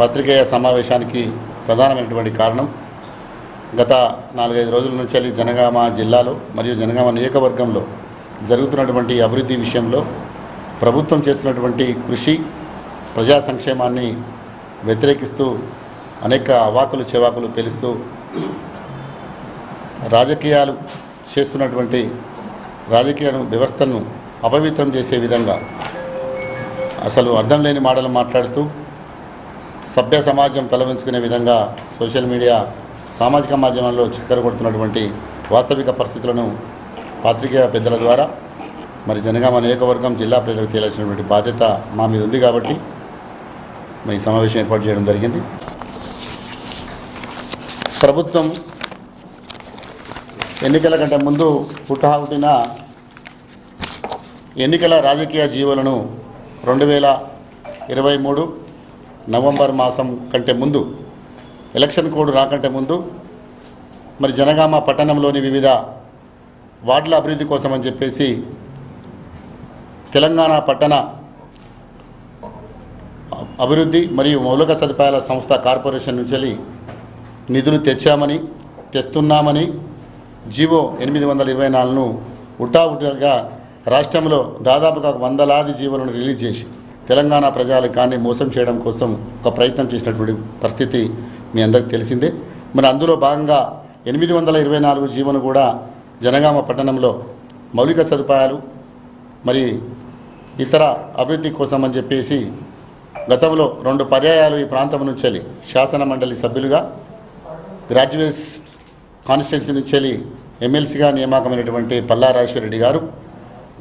పత్రికేయ సమావేశానికి ప్రధానమైనటువంటి కారణం గత నాలుగైదు రోజుల నుంచి వెళ్ళి జనగామ జిల్లాలో మరియు జనగామ నియోజకవర్గంలో జరుగుతున్నటువంటి అభివృద్ధి విషయంలో ప్రభుత్వం చేస్తున్నటువంటి కృషి ప్రజా సంక్షేమాన్ని వ్యతిరేకిస్తూ అనేక అవాకులు చెవాకులు పెలుస్తూ రాజకీయాలు చేస్తున్నటువంటి రాజకీయ వ్యవస్థను అపవిత్రం చేసే విధంగా అసలు అర్థం లేని మాటలు మాట్లాడుతూ సభ్య సమాజం తలవించుకునే విధంగా సోషల్ మీడియా సామాజిక మాధ్యమాల్లో చిక్కర కొడుతున్నటువంటి వాస్తవిక పరిస్థితులను పాత్రికేయ పెద్దల ద్వారా మరి జనగామ నియోజకవర్గం జిల్లా ప్రజలకు తేలాల్సినటువంటి బాధ్యత మా మీద ఉంది కాబట్టి మరి సమావేశం ఏర్పాటు చేయడం జరిగింది. ప్రభుత్వం ఎన్నికల కంటే ముందు పుట్టహాకుటిన ఎన్నికల రాజకీయ జీవులను రెండు వేల ఇరవై మూడు నవంబర్ మాసం కంటే ముందు ఎలక్షన్ కోడ్ రాకంటే ముందు మరి జనగామ పట్టణంలోని వివిధ వార్డుల అభివృద్ధి కోసం అని చెప్పేసి తెలంగాణ పట్టణ అభివృద్ధి మరియు మౌలిక సదుపాయాల సంస్థ కార్పొరేషన్ నుంచి వెళ్ళి నిధులు తెచ్చామని తెస్తున్నామని జీవో ఎనిమిది వందల ఇరవై నాలుగును ఉటావుటిగా రాష్ట్రంలో దాదాపుగా వందలాది జీవులను రిలీజ్ చేసి తెలంగాణ ప్రజానికాన్ని మోసం చేయడం కోసం ఒక ప్రయత్నం చేసినటువంటి పరిస్థితి మీ అందరికి తెలిసిందే. మరి అందులో భాగంగా ఎనిమిది వందల ఇరవై నాలుగు జీవను కూడా జనగామ పట్టణంలో మౌలిక సదుపాయాలు మరి ఇతర అభివృద్ధి కోసం అని చెప్పేసి గతంలో రెండు పర్యాయాలు ఈ ప్రాంతం నుంచి వెళ్ళి శాసన మండలి సభ్యులుగా గ్రాడ్యుయేట్స్ కాన్స్టిట్యున్సీ నుంచి వెళ్ళి ఎమ్మెల్సీగా నియామకమైనటువంటి పల్లా రెడ్డి గారు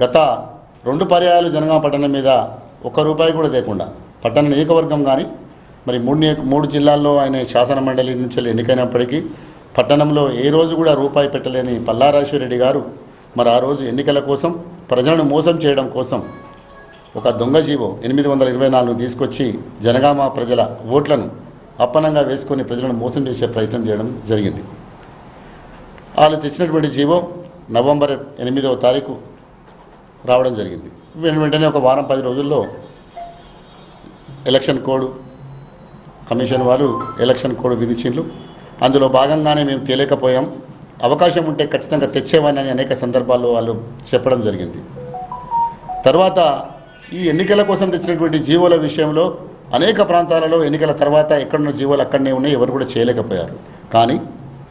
గత రెండు పర్యాయాలు జనగామ పట్టణం మీద ఒక్క రూపాయి కూడా లేకుండా పట్టణ నియోజకవర్గం కానీ మరి మూడు మూడు జిల్లాల్లో ఆయన శాసన మండలి నుంచి ఎన్నికైనప్పటికీ పట్టణంలో ఏ రోజు కూడా రూపాయి పెట్టలేని పల్లారాజశ్వరరెడ్డి గారు మరి ఆ రోజు ఎన్నికల కోసం ప్రజలను మోసం చేయడం కోసం ఒక దొంగ జీవో ఎనిమిది వందల ఇరవై నాలుగు తీసుకొచ్చి జనగామ ప్రజల ఓట్లను అప్పనంగా వేసుకొని ప్రజలను మోసం చేసే ప్రయత్నం చేయడం జరిగింది. వాళ్ళు తెచ్చినటువంటి జీవో నవంబర్ ఎనిమిదవ తారీఖు రావడం జరిగింది. వెను వెంటనే ఒక వారం పది రోజుల్లో ఎలక్షన్ కోడ్ కమిషన్ వారు ఎలక్షన్ కోడ్ విధించిండ్రు. అందులో భాగంగానే మేము తేలేకపోయాం. అవకాశం ఉంటే ఖచ్చితంగా తెచ్చేవాని అనేక సందర్భాల్లో వాళ్ళు చెప్పడం జరిగింది. తర్వాత ఈ ఎన్నికల కోసం తెచ్చినటువంటి జీవోల విషయంలో అనేక ప్రాంతాలలో ఎన్నికల తర్వాత ఎక్కడున్న జీవోలు అక్కడనే ఉన్నాయి ఎవరు కూడా చేయలేకపోయారు. కానీ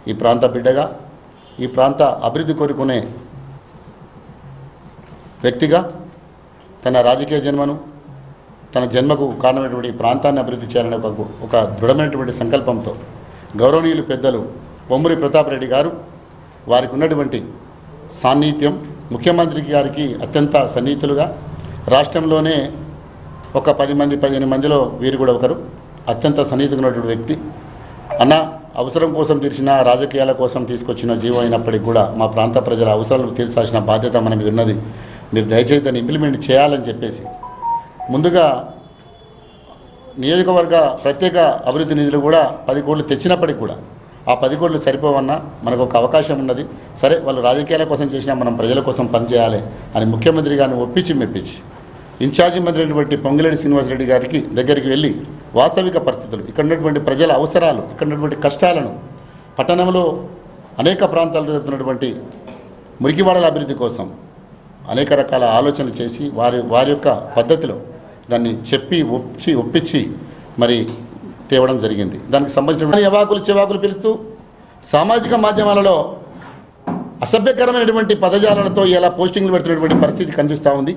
ఈ ప్రాంత బిడ్డగా ఈ ప్రాంత అభివృద్ధి కోరుకునే వ్యక్తిగా తన రాజకీయ జన్మను తన జన్మకు కారణమైనటువంటి ప్రాంతాన్ని అభివృద్ధి చేయాలనే ఒక ఒక దృఢమైనటువంటి సంకల్పంతో గౌరవనీయులు పెద్దలు బొమ్మరి ప్రతాప్ రెడ్డి గారు వారికి ఉన్నటువంటి సాన్నిధ్యం ముఖ్యమంత్రి గారికి అత్యంత సన్నిహితులుగా రాష్ట్రంలోనే ఒక పది మంది పదిహేను మందిలో వీరు కూడా ఒకరు అత్యంత సన్నిహితంగా ఉన్నటువంటి వ్యక్తి. అన్న అవసరం కోసం తీర్చిన రాజకీయాల కోసం తీసుకొచ్చిన జీవో అయినప్పటికీ కూడా మా ప్రాంత ప్రజల అవసరాలు తీర్చాల్సిన బాధ్యత మన మీద ఉన్నది. మీరు దయచేసి దాన్ని ఇంప్లిమెంట్ చేయాలని చెప్పేసి. ముందుగా నియోజకవర్గ ప్రత్యేక అభివృద్ధి నిధులు కూడా పది కోట్లు తెచ్చినప్పటికి కూడా ఆ పది కోట్లు సరిపోవన్నా మనకు ఒక అవకాశం ఉన్నది. సరే వాళ్ళు రాజకీయాల కోసం చేసినా మనం ప్రజల కోసం పనిచేయాలి అని ముఖ్యమంత్రి గారిని ఒప్పించి మెప్పించి ఇన్ఛార్జి మంత్రి అయినటువంటి పొంగిరెడ్డి శ్రీనివాసరెడ్డి గారికి దగ్గరికి వెళ్ళి వాస్తవిక పరిస్థితులు ఇక్కడ ఉన్నటువంటి ప్రజల అవసరాలు ఇక్కడ ఉన్నటువంటి కష్టాలను పట్టణంలో అనేక ప్రాంతాల్లో జరుగుతున్నటువంటి మురికివాడల అభివృద్ధి కోసం అనేక రకాల ఆలోచనలు చేసి వారి వారి యొక్క పద్ధతిలో దాన్ని చెప్పి ఒప్పించి ఒప్పించి మరి తేవడం జరిగింది. దానికి సంబంధించిన యవాకులు చెవాకులు పిలుస్తూ సామాజిక మాధ్యమాలలో అసభ్యకరమైనటువంటి పదజాలతో ఇలా పోస్టింగ్లు పెడుతున్నటువంటి పరిస్థితి కనిపిస్తూ ఉంది.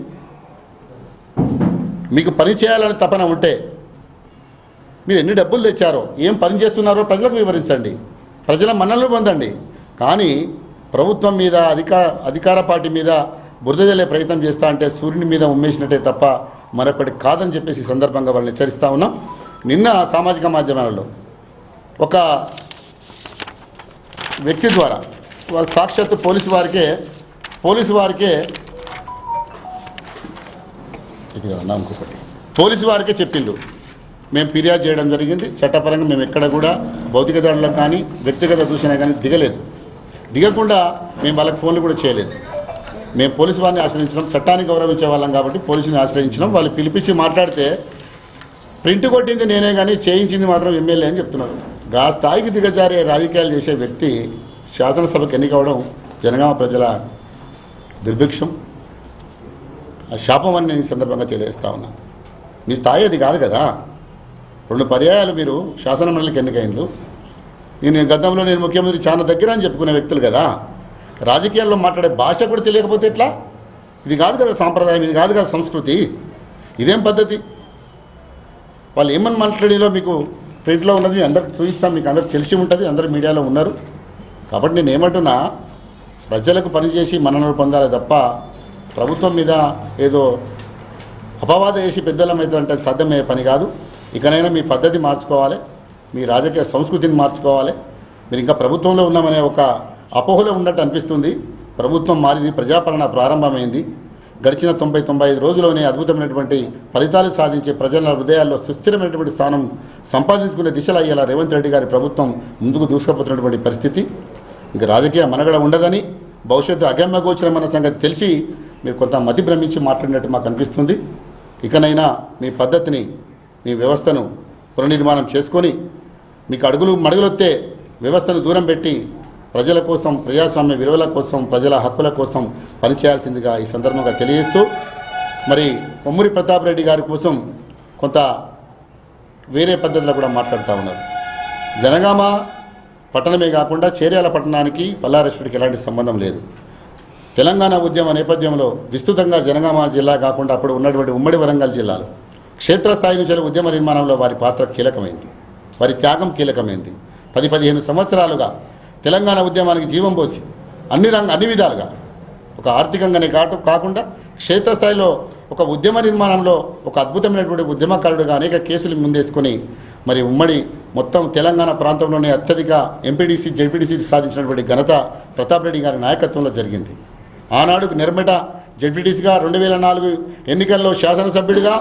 మీకు పని చేయాలని తపన ఉంటే మీరు ఎన్ని డబ్బులు తెచ్చారో ఏం పని చేస్తున్నారో ప్రజలకు వివరించండి. ప్రజల మన్నలు పొందండి. కానీ ప్రభుత్వం మీద అధికార అధికార పార్టీ మీద బురద జల్లే ప్రయత్నం చేస్తా అంటే సూర్యుని మీద ఉమ్మేసినట్టే తప్ప మరొకటి కాదని చెప్పేసి సందర్భంగా వాళ్ళని హెచ్చరిస్తా ఉన్నాం. నిన్న సామాజిక మాధ్యమాలలో ఒక వ్యక్తి ద్వారా వాళ్ళ సాక్షాత్తు పోలీసు వారికే పోలీసు వారికే ఇది ఇంకొకటి పోలీసు వారికే చెప్పిండు. మేము ఫిర్యాదు చేయడం జరిగింది. చట్టపరంగా మేము ఎక్కడ కూడా భౌతిక దాడులకు కానీ వ్యక్తిగత దూషణ కానీ దిగలేదు. దిగకుండా మేము వాళ్ళకి ఫోన్లు కూడా చేయలేదు. మేము పోలీసు వారిని ఆశ్రయించడం చట్టాన్ని గౌరవించే వాళ్ళం కాబట్టి పోలీసుని ఆశ్రయించడం వాళ్ళు పిలిపించి మాట్లాడితే ప్రింట్ కొట్టింది నేనే కానీ చేయించింది మాత్రం ఎమ్మెల్యే అని చెప్తున్నారు. గా స్థాయికి దిగజారే రాజకీయాలు చేసే వ్యక్తి శాసనసభకు ఎన్నికవడం జనగామ ప్రజల దుర్భిక్షం. ఆ శాపం అని నేను సందర్భంగా తెలియజేస్తా ఉన్నా. మీ స్థాయి అది కాదు కదా. రెండు పర్యాయాలు మీరు శాసనమండలికి మండలికి నేను గతంలో నేను ముఖ్యమంత్రి చాలా దగ్గర అని చెప్పుకునే వ్యక్తులు కదా. రాజకీయాల్లో మాట్లాడే భాష కూడా తెలియకపోతే ఎట్లా? ఇది కాదు కదా సాంప్రదాయం ఇది కాదు కదా సంస్కృతి. ఇదేం పద్ధతి? వాళ్ళు ఏమని మాట్లాడేలో మీకు ప్రింట్లో ఉన్నది అందరికి చూపిస్తాం మీకు అందరికి తెలిసి ఉంటుంది అందరు మీడియాలో ఉన్నారు. కాబట్టి నేను ఏమంటున్నా ప్రజలకు పనిచేసి మన్ననలు పొందాలి తప్ప ప్రభుత్వం మీద ఏదో అపవాద వేసి పెద్దలమైతే అంటే సాధ్యమయ్యే పని కాదు. ఇకనైనా మీ పద్ధతి మార్చుకోవాలి మీ రాజకీయ సంస్కృతిని మార్చుకోవాలి. మీరు ఇంకా ప్రభుత్వంలో ఉన్నామనే ఒక అపోహలో ఉన్నట్టు అనిపిస్తుంది. ప్రభుత్వం మారింది ప్రజాపాలన ప్రారంభమైంది. గడిచిన తొంభై తొంభై ఐదు రోజుల్లోనే అద్భుతమైనటువంటి ఫలితాలు సాధించే ప్రజల హృదయాల్లో సుస్థిరమైనటువంటి స్థానం సంపాదించుకునే దిశలో అయ్యేలా రేవంత్ రెడ్డి గారి ప్రభుత్వం ముందుకు దూసుకుపోతున్నటువంటి పరిస్థితి. ఇంకా రాజకీయ మనగడ ఉండదని భవిష్యత్తు అగమ్యగోచరమైన సంగతి తెలిసి మీరు కొంత మతి భ్రమించి మాట్లాడినట్టు మాకు అనిపిస్తుంది. ఇకనైనా మీ పద్ధతిని మీ వ్యవస్థను పునర్నిర్మాణం చేసుకొని మీకు అడుగులు మడుగులొత్తే వ్యవస్థను దూరం పెట్టి ప్రజల కోసం ప్రజాస్వామ్య విలువల కోసం ప్రజల హక్కుల కోసం పనిచేయాల్సిందిగా ఈ సందర్భంగా తెలియజేస్తూ మరి పొమ్మూరి ప్రతాప్ రెడ్డి గారి కోసం కొంత వేరే పద్ధతిలో కూడా మాట్లాడుతూ ఉన్నారు. జనగామ పట్టణమే కాకుండా చేర్యాల పట్టణానికి పల్లారేశ్వరికి ఎలాంటి సంబంధం లేదు. తెలంగాణ ఉద్యమ నేపథ్యంలో విస్తృతంగా జనగామ జిల్లా కాకుండా అప్పుడు ఉన్నటువంటి ఉమ్మడి వరంగల్ జిల్లాలో. క్షేత్రస్థాయి నుంచి ఉద్యమ నిర్మాణంలో వారి పాత్ర కీలకమైంది. వారి త్యాగం కీలకమైంది. పది పదిహేను సంవత్సరాలుగా తెలంగాణ ఉద్యమానికి జీవం పోసి అన్ని రంగ అన్ని విధాలుగా ఒక ఆర్థికంగానే కాటు కాకుండా క్షేత్రస్థాయిలో ఒక ఉద్యమ నిర్మాణంలో ఒక అద్భుతమైనటువంటి ఉద్యమకారుడుగా అనేక కేసులు ముందేసుకొని మరి ఉమ్మడి మొత్తం తెలంగాణ ప్రాంతంలోనే అత్యధిక ఎంపీడీసీ జెడ్పీడీసీ సాధించినటువంటి ఘనత ప్రతాప్ రెడ్డి గారి నాయకత్వంలో జరిగింది. ఆనాడు నిర్మట జెడ్పీటీసీగా రెండు వేల నాలుగు ఎన్నికల్లో శాసనసభ్యుడిగా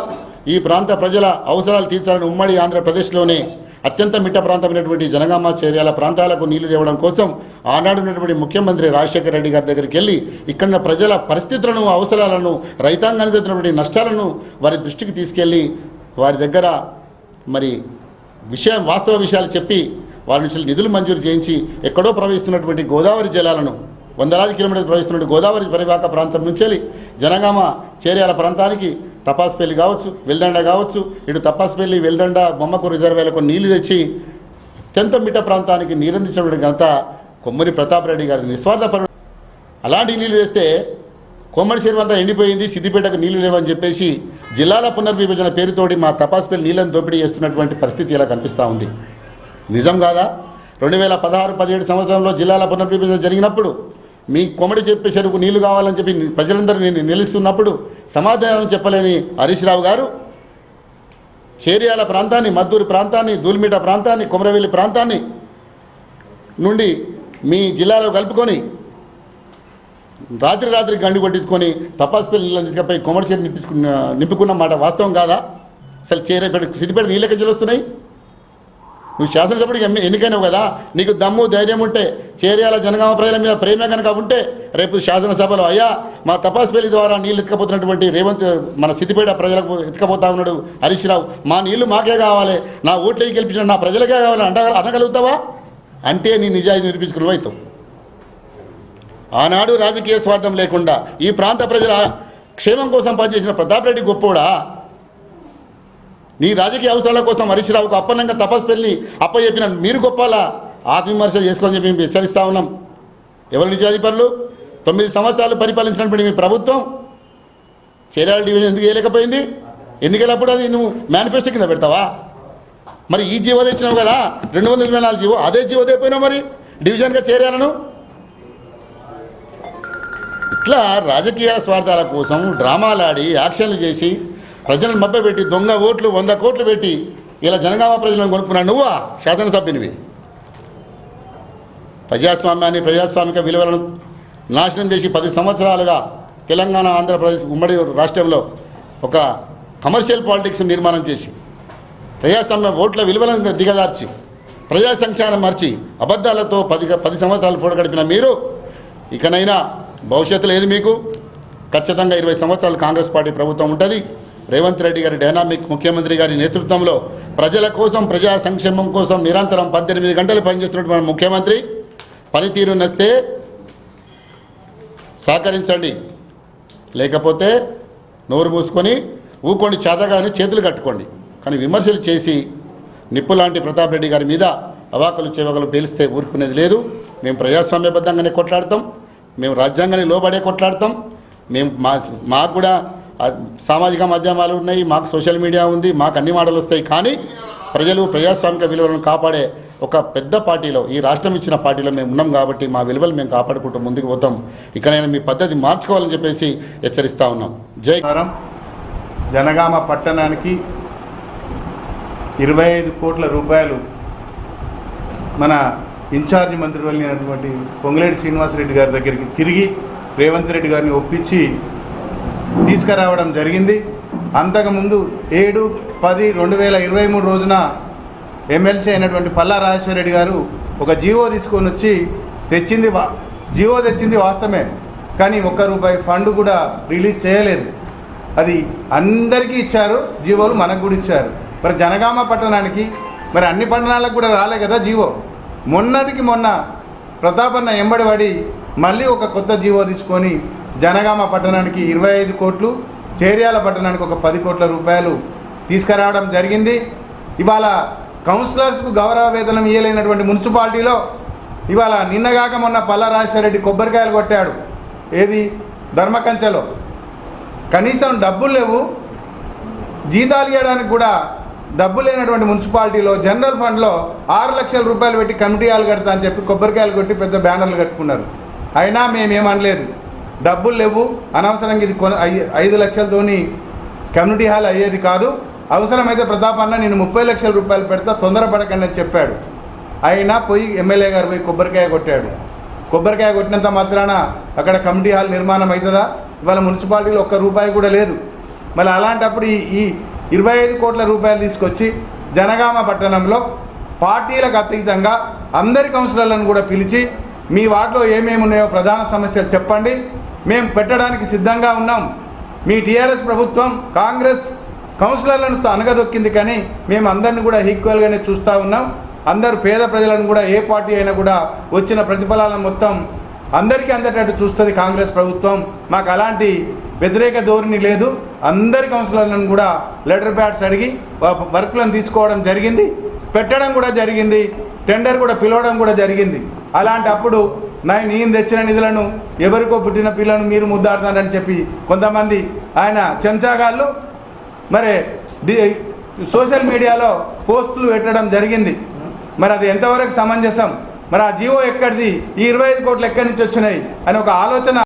ఈ ప్రాంత ప్రజల అవసరాలు తీర్చాలని ఉమ్మడి ఆంధ్రప్రదేశ్లోనే అత్యంత మిట్ట ప్రాంతమైనటువంటి జనగామ చేర్యాల ప్రాంతాలకు నీళ్ళు తేవడం కోసం ఆనాడు ఉన్నటువంటి ముఖ్యమంత్రి రాజశేఖర రెడ్డి గారి దగ్గరికి వెళ్ళి ఇక్కడ ప్రజల పరిస్థితులను అవసరాలను రైతాంగానికి జరిగినటువంటి నష్టాలను వారి దృష్టికి తీసుకెళ్ళి వారి దగ్గర మరి విషయం వాస్తవ విషయాలు చెప్పి వారి నుంచి నిధులు మంజూరు చేయించి ఎక్కడో ప్రవహిస్తున్నటువంటి గోదావరి జలాలను వందలాది కిలోమీటర్లు ప్రవహిస్తున్న గోదావరి పరివాహక ప్రాంతం నుంచి జనగామ చేర్యాల ప్రాంతానికి తపాస్పల్లి కావచ్చు వెల్దండ కావచ్చు ఇటు తపాస్పల్లి వెల్దండ బొమ్మకు రిజర్వేలకు నీళ్ళు తెచ్చి అత్యంత మిట్ట ప్రాంతానికి నీరందించడం ఘనత కొమ్మరి ప్రతాప్ రెడ్డి గారి నిస్వార్థపరు అలాంటి నీళ్ళు తెస్తే కొమ్మడి చెరువు అంతా ఎండిపోయింది సిద్దిపేటకు నీళ్ళు లేవని చెప్పేసి జిల్లాల పునర్విభజన పేరుతోటి మా తపాస్పల్లి నీళ్ళను దోపిడీ చేస్తున్నటువంటి పరిస్థితి ఇలా కనిపిస్తూ ఉంది. నిజం కాదా? రెండు వేల పదహారు పదిహేడు సంవత్సరంలో జిల్లాల పునర్విభజన జరిగినప్పుడు మీ కొమ్మడి చెప్పే చెరుకు నీళ్ళు కావాలని చెప్పి ప్రజలందరూ నేను నిలుస్తున్నప్పుడు సమాధానం చెప్పలేని హరీష్ రావు గారు చేరియాల ప్రాంతాన్ని మద్దూరు ప్రాంతాన్ని దూల్మిట ప్రాంతాన్ని కొమరవెల్లి ప్రాంతాన్ని నుండి మీ జిల్లాలో కలుపుకొని రాత్రి రాత్రి గండి కొట్టించుకొని తపాస్పల్లి నీళ్ళని తీసుకుపోయి కొమ్మడి నింపించుకున్న నింపుకున్న మాట వాస్తవం కాదా? అసలు చేరేపేట సిద్దిపేట నీళ్ళకి జలు నువ్వు శాసనసభ్యుడికి ఎమ్మె- ఎన్నికైనవు కదా నీకు దమ్ము ధైర్యం ఉంటే చేరియాల జనగామ ప్రజల మీద ప్రేమ కనుక ఉంటే రేపు శాసనసభలో అయ్యా మా తపాస్పల్లి ద్వారా నీళ్ళు ఎత్తుకపోతున్నటువంటి రేవంత్ మన సిద్దిపేట ప్రజలకు ఎత్తుకపోతా ఉన్నాడు హరీష్ రావు. మా నీళ్ళు మాకే కావాలి నా ఓట్లకి గెలిపించిన నా ప్రజలకే కావాలి అంట అనగలుగుతావా? అంటే నీ నిజాయితీ నిరూపించుకుని అవుతావు ఆనాడు రాజకీయ స్వార్థం లేకుండా ఈ ప్రాంత ప్రజల క్షేమం కోసం పనిచేసిన ప్రతాప్ రెడ్డి గొప్పోడా? నీ రాజకీయ అవసరాల కోసం హరీష్ రావుకు అప్పనంగా అప్ప అప్పచెప్పిన మీరు గొప్పలా ఆత్మవిమర్శలు చేసుకొని చెప్పి మేము హెచ్చరిస్తా ఉన్నాం. ఎవరు నిజాధిపరులు తొమ్మిది సంవత్సరాలు పరిపాలించినటువంటి మీ ప్రభుత్వం చీరాల డివిజన్ ఎందుకు వేయలేకపోయింది ఎందుకెళ్ళప్పుడు అది నువ్వు మేనిఫెస్టో కింద పెడతావా? మరి ఈ జీవో తెచ్చినావు కదా రెండు వందల ఇరవై నాలుగు జీవో అదే జీవో తెపోయినావు మరి డివిజన్గా చేరాలను? ఇట్లా రాజకీయ స్వార్థాల కోసం డ్రామాలాడి యాక్షన్లు చేసి ప్రజలను మభ్యపెట్టి దొంగ ఓట్లు వంద కోట్లు పెట్టి ఇలా జనగామ ప్రజలను కొనుక్కున్నా నువ్వా? శాసనసభ్యునివి. ప్రజాస్వామ్యాన్ని ప్రజాస్వామిక విలువలను నాశనం చేసి పది సంవత్సరాలుగా తెలంగాణ ఆంధ్రప్రదేశ్ ఉమ్మడి రాష్ట్రంలో ఒక కమర్షియల్ పాలిటిక్స్ నిర్మాణం చేసి ప్రజాస్వామ్య ఓట్ల విలువలను దిగదార్చి ప్రజా సంక్షారం మార్చి అబద్ధాలతో పది పది సంవత్సరాలు పూట గడిపిన మీరు ఇకనైనా భవిష్యత్తు లేదు మీకు? ఖచ్చితంగా ఇరవై సంవత్సరాలు కాంగ్రెస్ పార్టీ ప్రభుత్వం ఉంటుంది. రేవంత్ రెడ్డి గారి డైనామిక్ ముఖ్యమంత్రి గారి నేతృత్వంలో ప్రజల కోసం ప్రజా సంక్షేమం కోసం నిరంతరం పద్దెనిమిది గంటలు పనిచేస్తున్నటువంటి మన ముఖ్యమంత్రి పనితీరు నస్తే సహకరించండి. లేకపోతే నోరు మూసుకొని ఊకొని చేతగాని చేతులు కట్టుకోండి. కానీ విమర్శలు చేసి నిప్పు లాంటి ప్రతాప్ రెడ్డి గారి మీద అవాకలు చెవకలు పేలిస్తే ఊరుకునేది లేదు. మేము ప్రజాస్వామ్యబద్ధంగానే కొట్లాడతాం. మేము రాజ్యాంగాన్ని లోబడే కొట్లాడతాం. మేము మా మాకు కూడా సామాజిక మాధ్యమాలు ఉన్నాయి మాకు సోషల్ మీడియా ఉంది మాకు అన్ని మాటలు వస్తాయి. కానీ ప్రజలు ప్రజాస్వామిక విలువలను కాపాడే ఒక పెద్ద పార్టీలో ఈ రాష్ట్రం ఇచ్చిన పార్టీలో మేము ఉన్నాం కాబట్టి మా విలువలు మేము కాపాడుకుంటూ ముందుకు పోతాం. ఇకనైనా మీ పద్ధతి మార్చుకోవాలని చెప్పేసి హెచ్చరిస్తా ఉన్నాం. జై జనగామ పట్టణానికి ఇరవై ఐదు కోట్ల రూపాయలు మన ఇన్ఛార్జి మంత్రి వెళ్ళినటువంటి పొంగులేటి శ్రీనివాసరెడ్డి గారి దగ్గరికి తిరిగి రేవంత్ రెడ్డి గారిని ఒప్పించి తీసుకురావడం జరిగింది. అంతకుముందు ఏడు పది రెండు వేల ఇరవై మూడు రోజున ఎమ్మెల్సీ అయినటువంటి పల్లా రాజేశ్వర రెడ్డి గారు ఒక జీవో తీసుకొని వచ్చి తెచ్చింది వా- జీవో తెచ్చింది వాస్తవమే. కానీ ఒక్క రూపాయి ఫండ్ కూడా రిలీజ్ చేయలేదు. అది అందరికీ ఇచ్చారు జీవోలు మనకు కూడా ఇచ్చారు. మరి జనగామ పట్టణానికి మరి అన్ని పట్టణాలకు కూడా రాలే కదా జీవో. మొన్నటికి మొన్న ప్రతాపన్న ఎంబడి మళ్ళీ ఒక కొత్త జీవో తీసుకొని జనగామ పట్టణానికి ఇరవై ఐదు కోట్లు చేర్యాల పట్టణానికి ఒక పది కోట్ల రూపాయలు తీసుకురావడం జరిగింది. ఇవాళ కౌన్సిలర్స్కు గౌరవ వేతనం ఇయ్యలేనటువంటి మున్సిపాలిటీలో ఇవాళ నిన్నగాక మొన్న పల్లా రాజశేఖరరెడ్డి కొబ్బరికాయలు కొట్టాడు. ఏది? ధర్మకంచెలో. కనీసం డబ్బులు లేవు. జీతాలు ఇవ్వడానికి కూడా డబ్బు లేనటువంటి మున్సిపాలిటీలో జనరల్ ఫండ్లో ఆరు లక్షల రూపాయలు పెట్టి కమిటీ హాల్ కడతా అని చెప్పి కొబ్బరికాయలు కొట్టి పెద్ద బ్యానర్లు కట్టుకున్నారు. అయినా మేమేమనలేదు డబ్బులు లేవు. అనవసరంగా ఇది కొన ఐదు లక్షలతోని కమ్యూనిటీ హాల్ అయ్యేది కాదు. అవసరమైతే ప్రతాప్ అన్న నేను ముప్పై లక్షల రూపాయలు పెడతా తొందరపడకండి అని చెప్పాడు. అయినా పోయి ఎమ్మెల్యే గారు పోయి కొబ్బరికాయ కొట్టాడు. కొబ్బరికాయ కొట్టినంత మాత్రాన అక్కడ కమిటీ హాల్ నిర్మాణం అవుతుందా ఇవాళ మున్సిపాలిటీలో ఒక్క రూపాయి కూడా లేదు. మళ్ళీ అలాంటప్పుడు ఈ ఇరవై ఐదు కోట్ల రూపాయలు తీసుకొచ్చి జనగామ పట్టణంలో పార్టీలకు అతీతంగా అందరి కౌన్సిలర్లను కూడా పిలిచి మీ వార్డులో ఏమేమి ఉన్నాయో ప్రధాన సమస్యలు చెప్పండి. మేము పెట్టడానికి సిద్ధంగా ఉన్నాం. మీ టీఆర్ఎస్ ప్రభుత్వం కాంగ్రెస్ కౌన్సిలర్లను అనగదొక్కింది కానీ మేము అందరిని కూడా ఈక్వల్గానే చూస్తూ ఉన్నాం. అందరు పేద ప్రజలను కూడా ఏ పార్టీ అయినా కూడా వచ్చిన ప్రతిఫలాలను మొత్తం అందరికీ అందేటట్టు చూస్తుంది కాంగ్రెస్ ప్రభుత్వం. మాకు అలాంటి వ్యతిరేక ధోరణి లేదు. అందరి కౌన్సిలర్లను కూడా లెటర్ ప్యాడ్స్ అడిగి వర్క్లను తీసుకోవడం జరిగింది. పెట్టడం కూడా జరిగింది. టెండర్ కూడా పిలవడం కూడా జరిగింది. అలాంటప్పుడు నా నేను తెచ్చిన నిధులను ఎవరికో పుట్టిన పిల్లను మీరు ముద్దాడుతున్నారని చెప్పి కొంతమంది ఆయన చెంచాగాళ్ళు మరి సోషల్ మీడియాలో పోస్టులు పెట్టడం జరిగింది. మరి అది ఎంతవరకు సమంజసం? మరి ఆ జీవో ఎక్కడిది? ఈ ఇరవై ఐదు కోట్లు ఎక్కడి నుంచి వచ్చినాయి? అని ఒక ఆలోచన